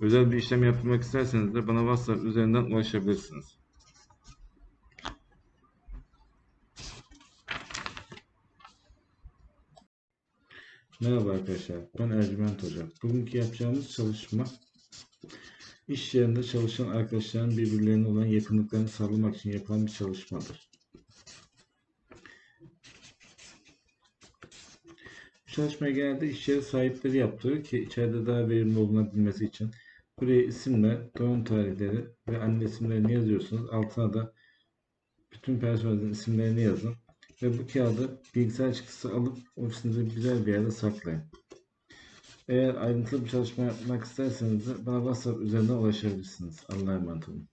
özel bir işlem yaptırmak isterseniz de bana WhatsApp üzerinden ulaşabilirsiniz. Merhaba arkadaşlar, ben Ercüment Hoca. Bugünkü yapacağımız çalışma iş yerinde çalışan arkadaşların birbirlerine olan yakınlıklarını sağlamak için yapılan bir çalışmadır. Çalışmayı genelde iş yeri sahipleri yaptırır ki içeride daha verimli olunabilmesi için. Buraya isimler, doğum tarihleri ve anne isimlerini yazıyorsunuz. Altına da bütün personelin isimlerini yazın. Ve bu kağıdı bilgisayar çıktısı alıp ofisinizde güzel bir yerde saklayın. Eğer ayrıntılı bir çalışma yapmak isterseniz de bana WhatsApp üzerinden ulaşabilirsiniz. Allah'a emanet olun.